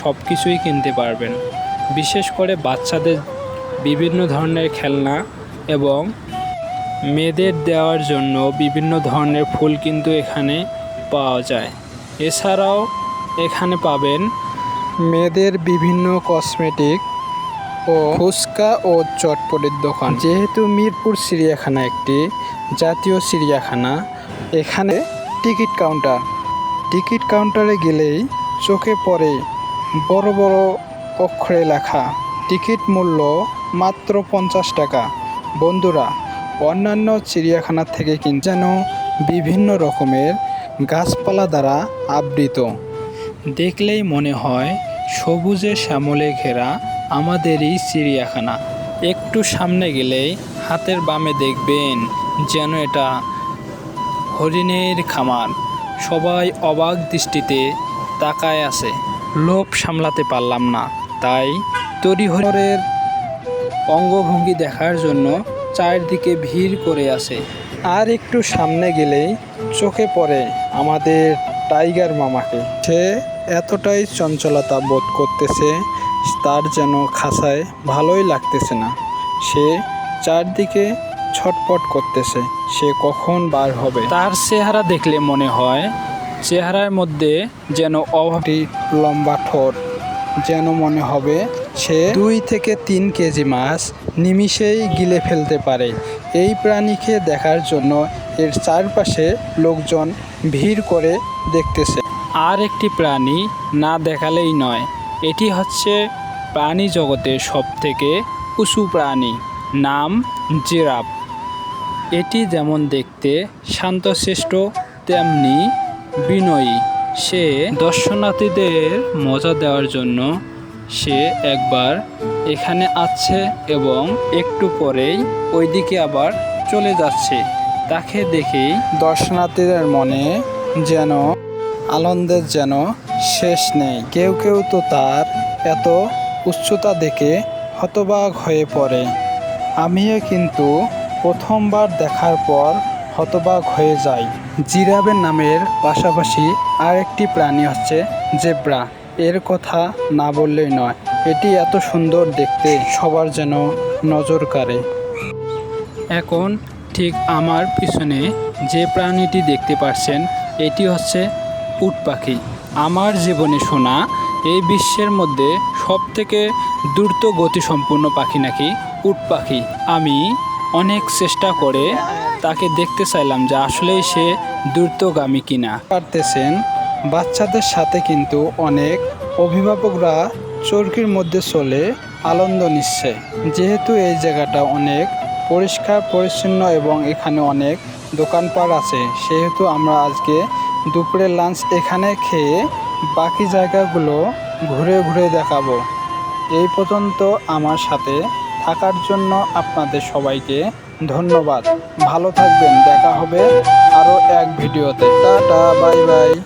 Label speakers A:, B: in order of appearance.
A: সব কিছুই কিনতে পারবেন বিশেষ করে বাচ্চাদের বিভিন্ন ধরনের খেলনা এবং মেয়েদের দেওয়ার জন্য বিভিন্ন ধরনের ফুল কিন্তু এখানে পাওয়া যায় এছাড়াও এখানে পাবেন মেয়েদের বিভিন্ন কসমেটিক ও ফুচকা ও চটপটির দোকান যেহেতু মিরপুর চিড়িয়াখানা একটি জাতীয় চিড়িয়াখানা এখানে টিকিট কাউন্টার টিকিট কাউন্টারে গেলেই চোখে পড়ে বড় বড় অক্ষরে লেখা টিকিট মূল্য মাত্র পঞ্চাশ টাকা বন্ধুরা অন্যান্য চিড়িয়াখানার থেকে কিন যেন বিভিন্ন রকমের গাছপালা দ্বারা আবৃত দেখলেই মনে হয় সবুজে শ্যামলে ঘেরা আমাদেরই চিড়িয়াখানা একটু সামনে গেলেই হাতের বামে দেখবেন যেন এটা হরিণের খামার সবাই অবাক দৃষ্টিতে তাকায় আছে লোভ সামলাতে পারলাম না তাই তরিহরের অঙ্গভঙ্গি দেখার জন্য চারদিকে ভিড় করে আছে আর একটু সামনে গেলেই চোখে পড়ে আমাদের টাইগার মামাকে সে এতটাই চঞ্চলতা বোধ করতেছে তার যেন খাসায় ভালোই লাগতেছে না সে চারদিকে ছটপট করতেছে সে কখন বার হবে তার চেহারা দেখলে মনে হয় চেহারার মধ্যে যেন অভাবটি লম্বা ঠোঁট যেন মনে হবে সে দুই থেকে তিন কেজি মাছ নিমিষেই গিলে ফেলতে পারে এই প্রাণীকে দেখার জন্য এর চারপাশে লোকজন ভিড় করে দেখতেছে আর একটি প্রাণী না দেখালেই নয় এটি হচ্ছে প্রাণী জগতের সবথেকে উঁচু প্রাণী নাম জিরাফ এটি যেমন দেখতে শান্তশ্রেষ্ঠ তেমনি বিনয়ী সে দর্শনার্থীদের মজা দেওয়ার জন্য সে একবার এখানে আছে এবং একটু পরেই ওইদিকে আবার চলে যাচ্ছে তাকে দেখে দর্শনার্থীদের মনে যেন আনন্দের যেন শেষ নেই কেউ কেউ তো তার এত উচ্চতা দেখে হতবাক হয়ে পড়ে আমিও কিন্তু প্রথমবার দেখার পর হতবাক হয়ে যায় জিরাবের নামের পাশাপাশি আরেকটি প্রাণী হচ্ছে জেব্রা এর কথা না বললেই নয় এটি এত সুন্দর দেখতে সবার যেন নজর কাড়ে এখন ঠিক আমার পিছনে যে প্রাণীটি দেখতে পাচ্ছেন এটি হচ্ছে উট পাখি আমার জীবনে শোনা এই বিশ্বের মধ্যে সবথেকে দ্রুত গতিসম্পন্ন পাখি নাকি উট পাখি আমি অনেক চেষ্টা করে তাকে দেখতে চাইলাম যে আসলেই সে দ্রুতগামী কিনা পারতেছেন বাচ্চাদের সাথে কিন্তু অনেক অভিভাবকরা চরকির মধ্যে চলে আনন্দ নিচ্ছে যেহেতু এই জায়গাটা অনেক পরিষ্কার পরিচ্ছন্ন এবং এখানে অনেক দোকানপাট আছে সেহেতু আমরা আজকে দুপুরে লাঞ্চ এখানে খেয়ে বাকি জায়গাগুলো ঘুরে ঘুরে দেখাবো এই পর্যন্ত আমার সাথে থাকার জন্য আপনাদের সবাইকে ধন্যবাদ ভালো থাকবেন দেখা হবে আরও এক ভিডিওতে টাটা বাই বাই